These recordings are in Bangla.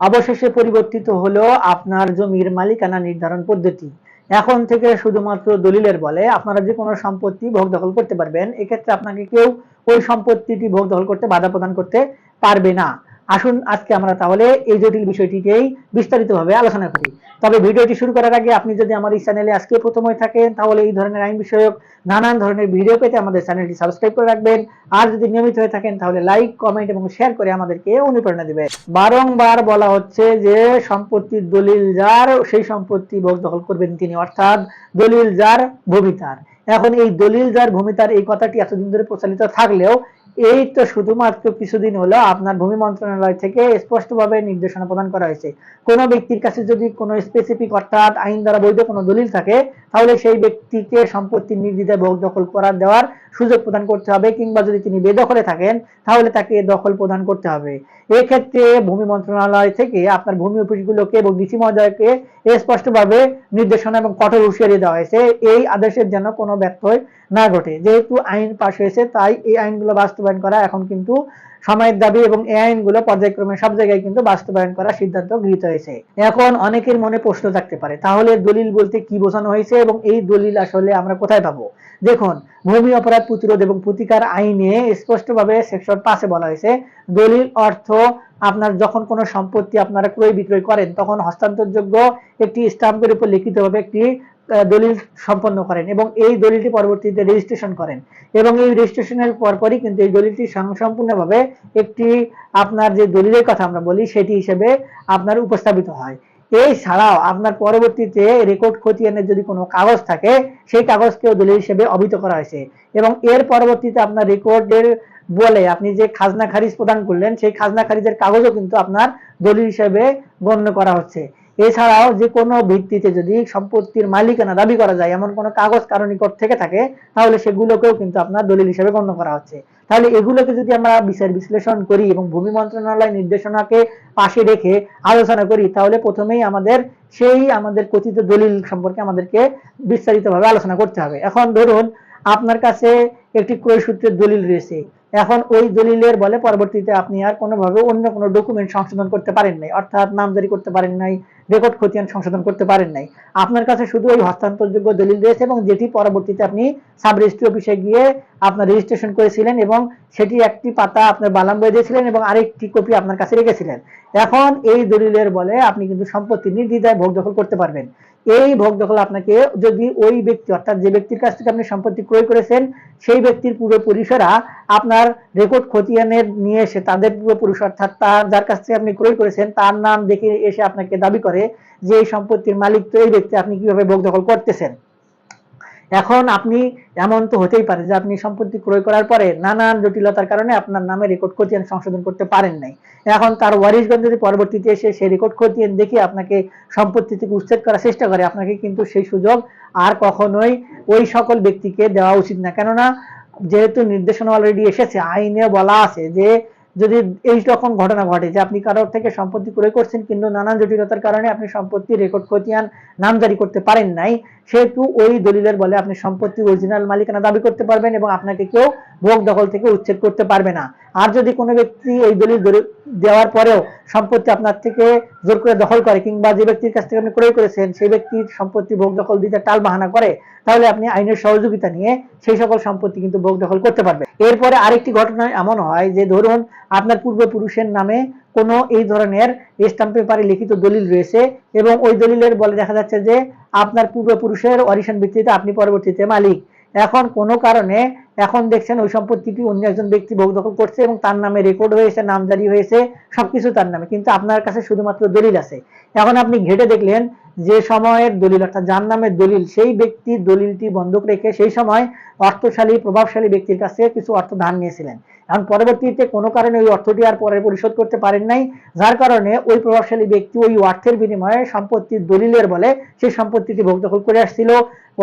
অবশেষে পরিবর্তিত হলো আপনার জমির মালিকানা নির্ধারণ পদ্ধতি। এখন থেকে শুধুমাত্র দলিলের বলে আপনারা যে কোনো সম্পত্তি ভোগ দখল করতে পারবেন, এক্ষেত্রে আপনাকে কেউ ওই সম্পত্তিটি ভোগ দখল করতে বাধা প্রদান করতে পারবে না। আসুন আজকে আমরা তাহলে এই জটিল বিষয়টিকেই বিস্তারিতভাবে আলোচনা করি। তবে ভিডিওটি শুরু করার আগে আপনি যদি আমার এই চ্যানেলে আজকে প্রথম হয়ে থাকেন, তাহলে এই ধরনের আইন বিষয়ক নানান ধরনের ভিডিও পেতে আমাদের চ্যানেলটি সাবস্ক্রাইব করে রাখবেন। আর যদি নিয়মিত হয়ে থাকেন, তাহলে লাইক, কমেন্ট এবং শেয়ার করে আমাদেরকে অনুপ্রেরণা দিবে বারংবার বলা হচ্ছে যে সম্পত্তির দলিল যার, সেই সম্পত্তি ভোগ দখল করবেন তিনি, অর্থাৎ দলিল যার ভূমিতার এখন এই দলিল যার ভূমিতার এই কথাটি এতদিন ধরে প্রচলিত থাকলেও এই তো শুধুমাত্র কিছুদিন হলো আপনার ভূমি মন্ত্রণালয় থেকে স্পষ্টভাবে নির্দেশনা প্রদান করা হয়েছে। কোনো ব্যক্তির কাছে যদি কোনো স্পেসিফিক অর্থাৎ আইন দ্বারা বৈধ কোনো দলিল থাকে তাহলে সেই ব্যক্তিকে সম্পত্তি নির্দ্বিধায় ভোগ দখল করার দেওয়ার সুযোগ প্রদান করতে হবে কিংবা যদি তিনি বেদখলে থাকেন, তাহলে তাকে দখল প্রদান করতে হবে। এক্ষেত্রে ভূমি মন্ত্রণালয় থেকে আপনার ভূমি অফিসগুলোকে এবং ডিসি মহোদয়কে স্পষ্টভাবে নির্দেশনা এবং কঠোর হুঁশিয়ারি দেওয়া হয়েছে। এই আদেশের যেন কোনো ব্যত্যয় না ঘটে। যেহেতু আইন পাশ হয়েছে, তাই এই আইনগুলো বাস্তবায়ন করা এখন কিন্তু সময়ের দাবি এবং এই আইনগুলো পর্যায়ক্রমে সব জায়গায় কিন্তু বাস্তবায়ন করার সিদ্ধান্ত গৃহীত হয়েছে। এখন অনেকের মনে প্রশ্ন থাকতে পারে, তাহলে দলিল বলতে কি বোঝানো হয়েছে? এবং এই দলিল আসলে আমরা কোথায় পাবো? দেখুন, ভূমি অপরাধ প্রতিরোধ এবং প্রতিকার আইনে স্পষ্টভাবে সেকশন পাঁচে বলা হয়েছে, দলিল অর্থ আপনার যখন কোনো সম্পত্তি আপনারা ক্রয় বিক্রয় করেন, তখন হস্তান্তরযোগ্য একটি স্টাম্পের উপর লিখিতভাবে একটি দলিল সম্পন্ন করেন এবং এই দলিলটি পরবর্তীতে রেজিস্ট্রেশন করেন। এবং এই রেজিস্ট্রেশনের পরপরই কিন্তু এই দলিলটি সম্পূর্ণভাবে একটি আপনার যে দলিলের কথা আমরা বলি, সেটি হিসেবে আপনার উপস্থাপিত হয়। এই ছাড়াও আপনার পরবর্তীতে রেকর্ড খতিয়ানের যদি কোনো কাগজ থাকে, সেই কাগজকেও দলিল হিসেবে অভিহিত করা হয়েছে। এবং এর পরবর্তীতে আপনার রেকর্ডের বলে আপনি যে খাজনা খারিজ প্রদান করলেন, সেই খাজনা খারিজের কাগজও কিন্তু আপনার দলিল হিসেবে গণ্য করা হচ্ছে। এছাড়াও যে কোনো ভিত্তিতে যদি সম্পত্তির মালিকানা দাবি করা যায়, এমন কোনো কাগজ কারও নিকট থেকে থাকে, তাহলে সেগুলোকেও কিন্তু আপনার দলিল হিসেবে গণ্য করা হচ্ছে। তাহলে এগুলোকে যদি আমরা বিচার বিশ্লেষণ করি এবং ভূমি মন্ত্রণালয় নির্দেশনাকে পাশে রেখে আলোচনা করি, তাহলে প্রথমেই আমাদের সেই আমাদের কথিত দলিল সম্পর্কে আমাদেরকে বিস্তারিতভাবে আলোচনা করতে হবে। এখন ধরুন, আপনার কাছে একটি ক্রয় সূত্রের দলিল রয়েছে। এখন ওই দলিলের বলে পরবর্তীতে আপনি আর কোনোভাবে অন্য কোনো ডকুমেন্ট সংশোধন করতে পারেন নাই, অর্থাৎ নামজারি করতে পারেন নাই রেকর্ড খতিয়ান সংশোধন করতে পারেন নাই। আপনার কাছে শুধু ওই হস্তান্তরযোগ্য দলিল রয়েছে এবং যেটি পরবর্তীতে আপনি সাব রেজিস্ট্রি অফিসে গিয়ে আপনার রেজিস্ট্রেশন করেছিলেন এবং সেটি একটি পাতা আপনার বালাম বয়ে দিয়েছিলেন এবং আরেকটি কপি আপনার কাছে রেখেছিলেন। এখন এই দলিলের বলে আপনি কিন্তু সম্পত্তি নির্দ্বিধায় ভোগ দখল করতে পারবেন। এই ভোগ দখল আপনাকে যদি ওই ব্যক্তি, অর্থাৎ যে ব্যক্তির কাছ থেকে আপনি সম্পত্তি ক্রয় করেছেন, সেই ব্যক্তির পূর্বপুরুষেরা আপনার রেকর্ড খতিয়ানের নিয়ে এসে তাদের পূর্বপুরুষ, অর্থাৎ তার, যার কাছ থেকে আপনি ক্রয় করেছেন, তার নাম দেখে এসে আপনাকে দাবি করে যে এই সম্পত্তির মালিক তো এই ব্যক্তি, আপনি কীভাবে ভোগ দখল করতেছেন? এখন আপনি, এমন তো হতেই পারে যে আপনি সম্পত্তি ক্রয় করার পরে নানান জটিলতার কারণে আপনার নামে রেকর্ড খতিয়ান সংশোধন করতে পারেন নাই। এখন তার ওয়ারিশগঞ্জ যদি পরবর্তীতে এসে সেই রেকর্ড খতিয়ান দেখে আপনাকে সম্পত্তি থেকে উচ্ছেদ করার চেষ্টা করে, আপনাকে কিন্তু সেই সুযোগ আর কখনোই ওই সকল ব্যক্তিকে দেওয়া উচিত না। কেননা, যেহেতু নির্দেশনা অলরেডি এসেছে, আইনে বলা আছে যে যদি এই রকম ঘটনা ঘটে যে আপনি কারোর থেকে সম্পত্তি ক্রয় করছেন কিন্তু নানান জটিলতার কারণে আপনি সম্পত্তি রেকর্ড খতিয়ান নামজারি করতে পারেন নাই, সেহেতু ওই দলিলের বলে আপনি সম্পত্তি অরিজিনাল মালিকানা দাবি করতে পারবেন এবং আপনাকে কেউ ভোগ দখল থেকে উচ্ছেদ করতে পারবে না। আর যদি কোনো ব্যক্তি এই দলিল দেওয়ার পরেও সম্পত্তি আপনার থেকে জোর করে দখল করে কিংবা যে ব্যক্তির কাছ থেকে আপনি ক্রয় করেছেন, সেই ব্যক্তির সম্পত্তি ভোগ দখল দিতে টাল বাহানা করে, তাহলে আপনি আইনের সহযোগিতা নিয়ে সেই সকল সম্পত্তি কিন্তু ভোগ দখল করতে পারবেন। এরপরে আরেকটি ঘটনা এমন হয় যে ধরুন আপনার পূর্বপুরুষের নামে কোনো এই ধরনের স্টাম্প পেপারে লিখিত দলিল রয়েছে এবং ওই দলিলের বলে দেখা যাচ্ছে যে আপনার পূর্বপুরুষের অরিশন ভিত্তিতে আপনি পরবর্তীতে মালিক। এখন কোনো কারণে এখন দেখছেন ওই সম্পত্তিটি অন্য একজন ব্যক্তি ভোগ দখল করছে এবং তার নামে রেকর্ড হয়েছে নামজারি হয়েছে, সবকিছু তার নামে। কিন্তু আপনার কাছে শুধুমাত্র দলিল আছে। এখন আপনি ঘেটে দেখলেন যে সময়ের দলিল, অর্থাৎ যার নামের দলিল, সেই ব্যক্তি দলিলটি বন্ধক রেখে সেই সময় অর্থশালী, প্রভাবশালী ব্যক্তির কাছে কিছু অর্থ ধার নিয়েছিলেন। এখন পরবর্তীতে কোনো কারণে ওই অর্থটি আর পরে পরিশোধ করতে পারেন নাই, যার কারণে ওই প্রভাবশালী ব্যক্তি ওই অর্থের বিনিময়ে সম্পত্তির দলিলের বলে সেই সম্পত্তিটি ভোগ দখল করে আসছিল।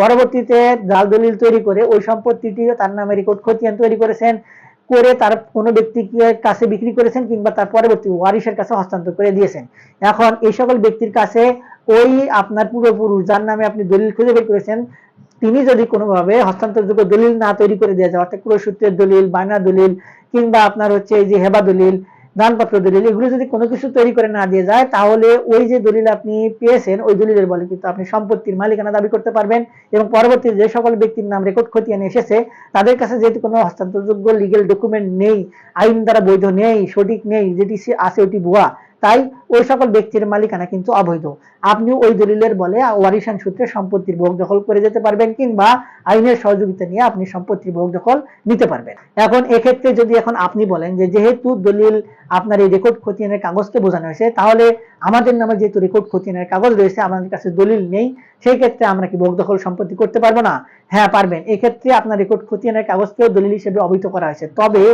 পরবর্তীতে জাল দলিল তৈরি করে ওই সম্পত্তিটি তার নামে রেকর্ড খতিয়ান তৈরি করেছেন, করে তার কোনো ব্যক্তিকে কাছে বিক্রি করেছেন কিংবা তার পরবর্তী ওয়ারিসের কাছে হস্তান্তর করে দিয়েছেন। এখন এই সকল ব্যক্তির কাছে ওই আপনার পূর্বপুরুষ, যার নামে আপনি দলিল খুঁজে বের করেছেন তিনি যদি কোনোভাবে হস্তান্তরযোগ্য দলিল না তৈরি করে দেওয়া যায়, অর্থাৎ ক্রয় সূত্রের দলিল, বায়না দলিল, কিংবা আপনার হচ্ছে এই যে হেবা দলিল, দানপত্র দলিল, এগুলো যদি কোনো কিছু তৈরি করে না দিয়ে যায়, তাহলে ওই যে দলিল আপনি পেয়েছেন, ওই দলিলের বলে কিন্তু আপনি সম্পত্তির মালিকানা দাবি করতে পারবেন এবং পরবর্তী যে সকল ব্যক্তির নাম রেকর্ড খতিয়ানে এসেছে, তাদের কাছে যেহেতু কোনো হস্তান্তরযোগ্য লিগেল ডকুমেন্ট নেই, আইন দ্বারা বৈধ নেই, সঠিক নেই, যেটি সে- আছে ওটি ভুয়া তাই ওই সকল ব্যক্তির মালিকানা কিন্তু অবৈধ। আপনি ওই দলিলের বলে ওয়ারিশান সূত্রে সম্পত্তির ভোগ দখল করে যেতে পারবেন কিংবা আইনের সহযোগিতা নিয়ে আপনি সম্পত্তির ভোগ দখল নিতে পারবেন। এখন এক্ষেত্রে যদি এখন আপনি বলেন যে যেহেতু দলিল আপনার এই রেকর্ড খতিয়ানের কাগজকে বোঝানো হয়েছে, তাহলে আমাদের নামে যেহেতু রেকর্ড খতিয়ানের কাগজ রয়েছে, আমাদের কাছে দলিল নেই, সেই ক্ষেত্রে আমরা কি ভোগ দখল সম্পত্তি করতে পারব না? হ্যাঁ পারবেন। এক্ষেত্রে আপনার রেকর্ড খতিয়ানের কাগজকেও দলিল হিসেবে অবহিত করা হয়েছে। তবে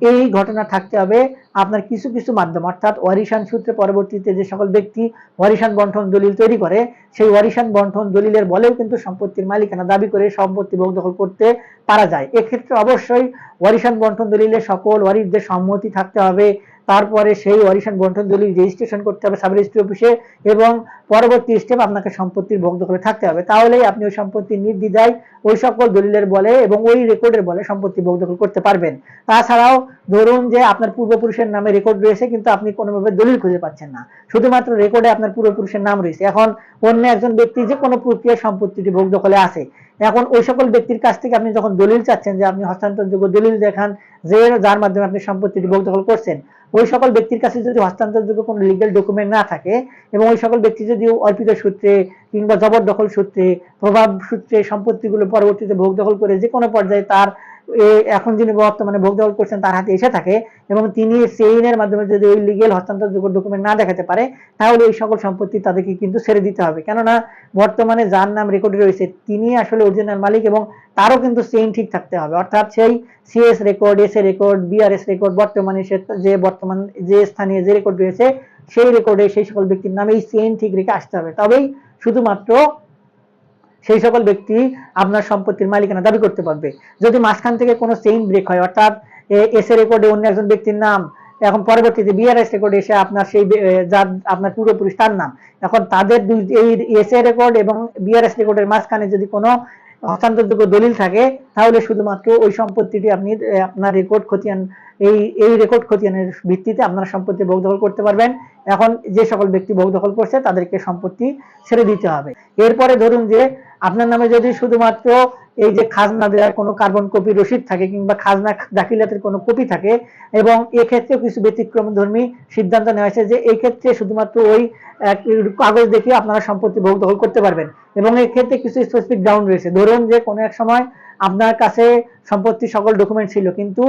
এই ঘটনা থাকতে হবে আপনার কিছু কিছু মাধ্যম, অর্থাৎ ওয়ারিশান সূত্রে পরবর্তীতে যে সকল ব্যক্তি ওয়ারিশান বন্টন দলিল তৈরি করে, সেই ওয়ারিশান বন্টন দলিলের বলেও কিন্তু সম্পত্তির মালিকানা দাবি করে সম্পত্তি ভোগ দখল করতে পারা যায়। এক্ষেত্রে অবশ্যই ওয়ারিশান বন্টন দলিলে সকল ওয়ারিশদের সম্মতি থাকতে হবে। তারপরে সেই ওয়ারিশান বন্টন দলিল রেজিস্ট্রেশন করতে হবে সাব রেজিস্ট্রি অফিসে এবং পরবর্তী স্টেপ আপনাকে সম্পত্তির ভোগ দখলে থাকতে হবে। তাহলেই আপনি ওই সম্পত্তির নির্দ্বিধায় ওই সকল দলিলের বলে এবং ওই রেকর্ডের বলে সম্পত্তি ভোগ দখল করতে পারবেন। তাছাড়াও ধরুন যে আপনার পূর্বপুরুষের নামে রেকর্ড রয়েছে, কিন্তু আপনি কোনোভাবে দলিল খুঁজে পাচ্ছেন না। শুধুমাত্র রেকর্ডে আপনার পূর্বপুরুষের নাম রয়েছে। এখন অন্য একজন ব্যক্তি যে কোনো প্রক্রিয়া সম্পত্তিটি ভোগ দখলে আছে। এখন ওই সকল ব্যক্তির কাছ থেকে আপনি যখন দলিল চাচ্ছেন যে আপনি হস্তান্তরযোগ্য দলিল দেখান, যে যার মাধ্যমে আপনি সম্পত্তিটি ভোগ দখল করছেন, ওই সকল ব্যক্তির কাছে যদি হস্তান্তরযোগ্য কোনো লিগ্যাল ডকুমেন্ট না থাকে এবং ওই সকল ব্যক্তি যদি অর্পিত সূত্রে কিংবা জবরদখল সূত্রে, প্রভাব সূত্রে সম্পত্তিগুলো পরবর্তীতে ভোগ দখল করে যে কোনো পর্যায়ে তার এখন যিনি বর্তমানে ভোগ দখল করছেন, তার হাতে এসে থাকে এবং তিনি সেইনের মাধ্যমে যদি ওই লিগেল হস্তান্তরযোগ্য ডকুমেন্ট না দেখাতে পারে, তাহলে এই সকল সম্পত্তি তাদেরকে কিন্তু ছেড়ে দিতে হবে। কেননা, বর্তমানে যার নাম রেকর্ডে রয়েছে, তিনি আসলে অরিজিনাল মালিক এবং তারও কিন্তু চেইন ঠিক থাকতে হবে। অর্থাৎ সেই C S record S record B R S record বর্তমানে সে যে বর্তমান, যে স্থানীয় যে রেকর্ড রয়েছে, সেই রেকর্ডে সেই সকল ব্যক্তির নামে এই চেইন ঠিক রেখে আসতে হবে। তবেই শুধুমাত্র সেই সকল ব্যক্তি আপনার সম্পত্তির মালিকানা দাবি করতে পারবে। যদি মাঝখান থেকে কোনো চেইন ব্রেক হয়, অর্থাৎ এস রেকর্ডে অন্য একজন ব্যক্তির নাম, এখন পরবর্তীতে বিআরএস রেকর্ডে এসে আপনার সেই যার, আপনার পূর্বপুরুষ তার নাম, এখন তাদের দুই, এই এস এ রেকর্ড এবং বিআরএস রেকর্ডের মাঝখানে যদি কোনো হস্তান্তরযোগ্য দলিল থাকে, তাহলে শুধুমাত্র ওই সম্পত্তিটি আপনি আপনার রেকর্ড খতিয়ান, এই এই রেকর্ড খতিয়ানের ভিত্তিতে আপনার সম্পত্তি ভোগ দখল করতে পারবেন। এখন যে সকল ব্যক্তি ভোগ দখল করছে, তাদেরকে সম্পত্তি ছেড়ে দিতে হবে। এরপরে ধরুন যে আপনার নামে যদি শুধুমাত্র এই যে খাজনা দেওয়ার কোনো কার্বন কপি রসিদ থাকে কিংবা খাজনা দাখিলাতের কোনো কপি থাকে এবং এক্ষেত্রেও কিছু ব্যতিক্রম ধর্মী সিদ্ধান্ত নেওয়া হয়েছে যে এই ক্ষেত্রে শুধুমাত্র ওই কাগজ দেখে আপনারা সম্পত্তি ভোগ দখল করতে পারবেন এবং এই ক্ষেত্রে কিছু স্পেসিফিক ডাউন রয়েছে। ধরুন যে কোনো এক সময় আপনার কাছে সম্পত্তি সকল ডকুমেন্ট ছিল কিন্তু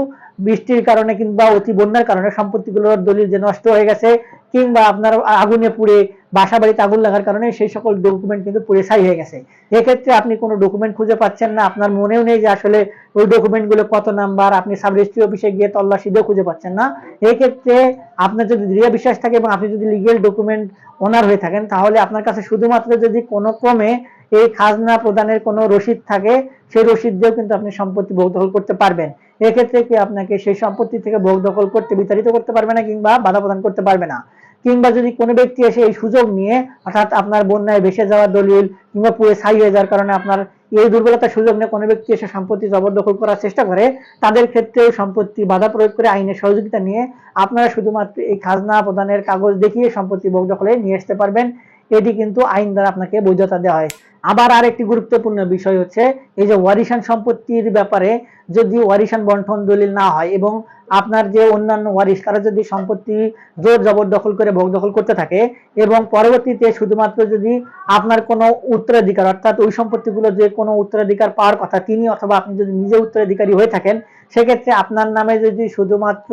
বৃষ্টির কারণে কিংবা অতি বন্যার কারণে সম্পত্তিগুলোর দলিল যে নষ্ট হয়ে গেছে কিংবা আপনার আগুনে পুড়ে বাসা বাড়িতে আগুন লাগার কারণে সেই সকল ডকুমেন্ট কিন্তু পুড়ে ছাই হয়ে গেছে। এক্ষেত্রে আপনি কোনো ডকুমেন্ট খুঁজে পাচ্ছেন না, আপনার মনেও নেই যে আসলে ওই ডকুমেন্টগুলো কত নাম্বার, আপনি সাব রেজিস্ট্রি অফিসে গিয়ে তল্লাশি দিয়েও খুঁজে পাচ্ছেন না। এই ক্ষেত্রে আপনার যদি দৃঢ় বিশ্বাস থাকে এবং আপনি যদি লিগেল ডকুমেন্ট ওনার হয়ে থাকেন, তাহলে আপনার কাছে শুধুমাত্র যদি কোনো ক্রমে এই খাজনা প্রদানের কোনো রসিদ থাকে, সেই রসিদ দিয়েও কিন্তু আপনি সম্পত্তি ভোগ দখল করতে পারবেন। এক্ষেত্রে কি আপনাকে সেই সম্পত্তি থেকে ভোগ দখল করতে বিতাড়িত করতে পারবে না কিংবা বাধা প্রদান করতে পারবে না? কিংবা যদি কোনো ব্যক্তি এসে এই সুযোগ নিয়ে, অর্থাৎ আপনার বন্যায় ভেসে যাওয়ার দলিল কিংবা পুরে ছাই হয়ে যাওয়ার কারণে আপনার এই দুর্বলতার সুযোগ নিয়ে কোনো ব্যক্তি এসে সম্পত্তি জবরদখল করার চেষ্টা করে, তাদের ক্ষেত্রে সম্পত্তি বাধা প্রয়োগ করে আইনের সহযোগিতা নিয়ে আপনারা শুধুমাত্র এই খাজনা প্রদানের কাগজ দেখিয়ে সম্পত্তি বকদখলে নিয়ে আসতে পারবেন। এটি কিন্তু আইন দ্বারা আপনাকে বৈধতা দেওয়া হয়। আবার আরেকটি গুরুত্বপূর্ণ বিষয় হচ্ছে, এই যে ওয়ারিশান সম্পত্তির ব্যাপারে যদি ওয়ারিশান বন্টন দলিল না হয় এবং আপনার যে অন্যান্য ওয়ারিশ, তারা যদি সম্পত্তি জোর জবরদখল করে ভোগ দখল করতে থাকে এবং পরবর্তীতে শুধুমাত্র যদি আপনার কোনো উত্তরাধিকার, অর্থাৎ ওই সম্পত্তিগুলো যে কোনো উত্তরাধিকার পাওয়ার কথা, তিনি অথবা আপনি যদি নিজে উত্তরাধিকারী হয়ে থাকেন, সেক্ষেত্রে আপনার নামে যদি শুধুমাত্র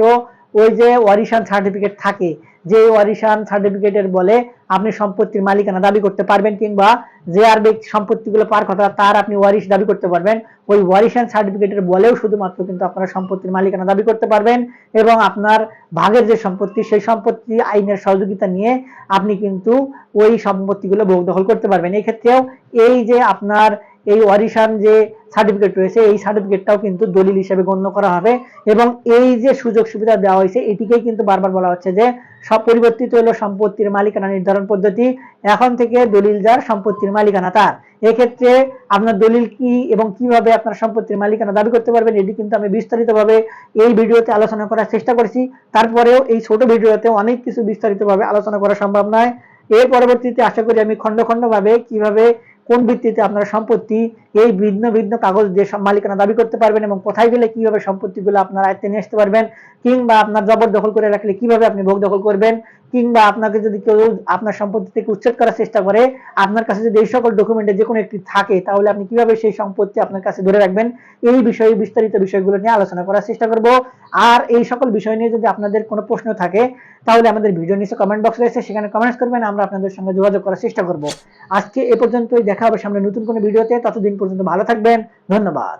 ওই যে ওয়ারিশান সার্টিফিকেট থাকে, যে ওয়ারিশান সার্টিফিকেটের বলে আপনি সম্পত্তির মালিকানা দাবি করতে পারবেন কিংবা যে আর সম্পত্তিগুলো পার কথা তার আপনি ওয়ারিশ দাবি করতে পারবেন। ওই ওয়ারিশান সার্টিফিকেটের বলেও শুধুমাত্র কিন্তু আপনারা সম্পত্তির মালিকানা দাবি করতে পারবেন এবং আপনার ভাগের যে সম্পত্তি, সেই সম্পত্তি আইনের সহযোগিতা নিয়ে আপনি কিন্তু ওই সম্পত্তিগুলো ভোগ দখল করতে পারবেন। এই ক্ষেত্রেও এই যে আপনার এই ওয়ারিশান যে সার্টিফিকেট রয়েছে, এই সার্টিফিকেটটাও কিন্তু দলিল হিসেবে গণ্য করা হবে এবং এই যে সুযোগ সুবিধা দেওয়া হয়েছে, এটিকেই কিন্তু বারবার বলা হচ্ছে যে সব পরিবর্তিত হলো সম্পত্তির মালিকানা নির্ধারণ পদ্ধতি। এখন থেকে দলিল যার, সম্পত্তির মালিকানা তার। এক্ষেত্রে আপনার দলিল কি এবং কীভাবে আপনার সম্পত্তির মালিকানা দাবি করতে পারবেন, এটি কিন্তু আমি বিস্তারিতভাবে এই ভিডিওতে আলোচনা করার চেষ্টা করেছি। তারপরেও এই ছোট ভিডিওতে অনেক কিছু বিস্তারিতভাবে আলোচনা করা সম্ভব নয়। এর পরবর্তীতে আশা করি আমি খণ্ড খণ্ড ভাবে কীভাবে কোন ভিত্তিতে আপনারা সম্পত্তি, এই ভিন্ন ভিন্ন কাগজ দিয়ে মালিকানা দাবি করতে পারবেন এবং কোথায় গেলে কীভাবে সম্পত্তিগুলো আপনার আয়ত্তে নিয়ে আসতে পারবেন কিংবা আপনার জবর দখল করে রাখলে কীভাবে আপনি ভোগ দখল করবেন কিংবা আপনাকে যদি কেউ আপনার সম্পত্তি থেকে উচ্ছেদ করার চেষ্টা করে, আপনার কাছে যদি এই সকল ডকুমেন্টে যে কোনো একটি থাকে, তাহলে আপনি কীভাবে সেই সম্পত্তি আপনার কাছে ধরে রাখবেন? এই বিষয়ে বিস্তারিত বিষয়গুলো নিয়ে আলোচনা করার চেষ্টা করব। আর এই সকল বিষয় নিয়ে যদি আপনাদের কোনো প্রশ্ন থাকে, তাহলে আমাদের ভিডিও নিচে কমেন্ট বক্স রয়েছে, সেখানে কমেন্টস করবেন, আমরা আপনাদের সঙ্গে যোগাযোগ করার চেষ্টা করব। আজকে এ পর্যন্তই, দেখা হবে সামনে নতুন কোনো ভিডিওতে, ততদিন পর্যন্ত ভালো থাকবেন, ধন্যবাদ।